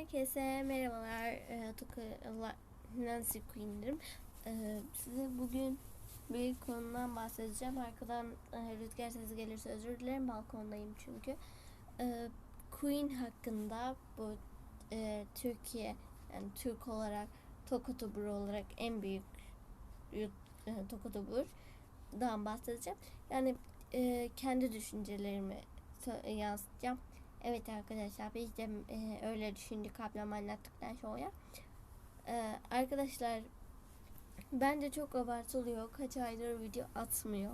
Herkese merhabalar. E, Nancy Queen'dim. E, size bugün bir konudan bahsedeceğim. Arkadan e, rüzgar sesi gelirse özür dilerim. Balkondayım çünkü. E, Queen hakkında bu e, Türkiye yani Türk olarak Tokatubur olarak en büyük e, Tokatubur'dan bahsedeceğim. Yani e, kendi düşüncelerimi sö- yansıtacağım. Evet arkadaşlar biz de e, öyle düşündük ablam anlattıktan sonra. E, arkadaşlar bence çok abartılıyor. Kaç aydır video atmıyor.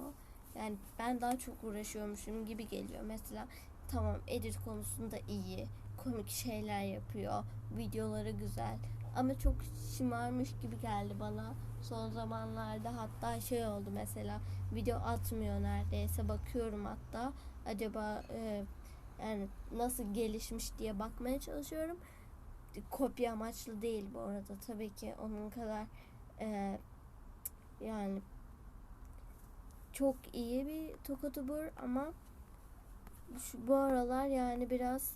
Yani ben daha çok uğraşıyormuşum gibi geliyor. Mesela tamam edit konusunda iyi. Komik şeyler yapıyor. Videoları güzel. Ama çok şımarmış gibi geldi bana. Son zamanlarda hatta şey oldu mesela video atmıyor neredeyse bakıyorum hatta acaba e, yani nasıl gelişmiş diye bakmaya çalışıyorum. Kopya amaçlı değil bu arada. Tabii ki onun kadar e, yani çok iyi bir tokatubur ama şu, bu aralar yani biraz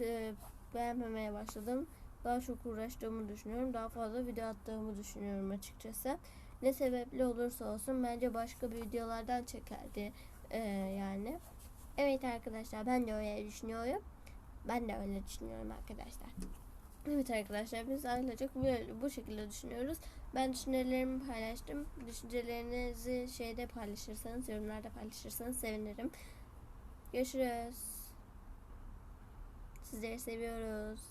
e, beğenmemeye başladım. Daha çok uğraştığımı düşünüyorum. Daha fazla video attığımı düşünüyorum açıkçası. Ne sebeple olursa olsun bence başka videolardan çekerdi e, yani. Evet arkadaşlar ben de öyle düşünüyorum. Ben de öyle düşünüyorum arkadaşlar. Evet arkadaşlar biz ailecek böyle bu şekilde düşünüyoruz. Ben düşüncelerimi paylaştım. Düşüncelerinizi şeyde paylaşırsanız, yorumlarda paylaşırsanız sevinirim. Görüşürüz. Sizleri seviyoruz.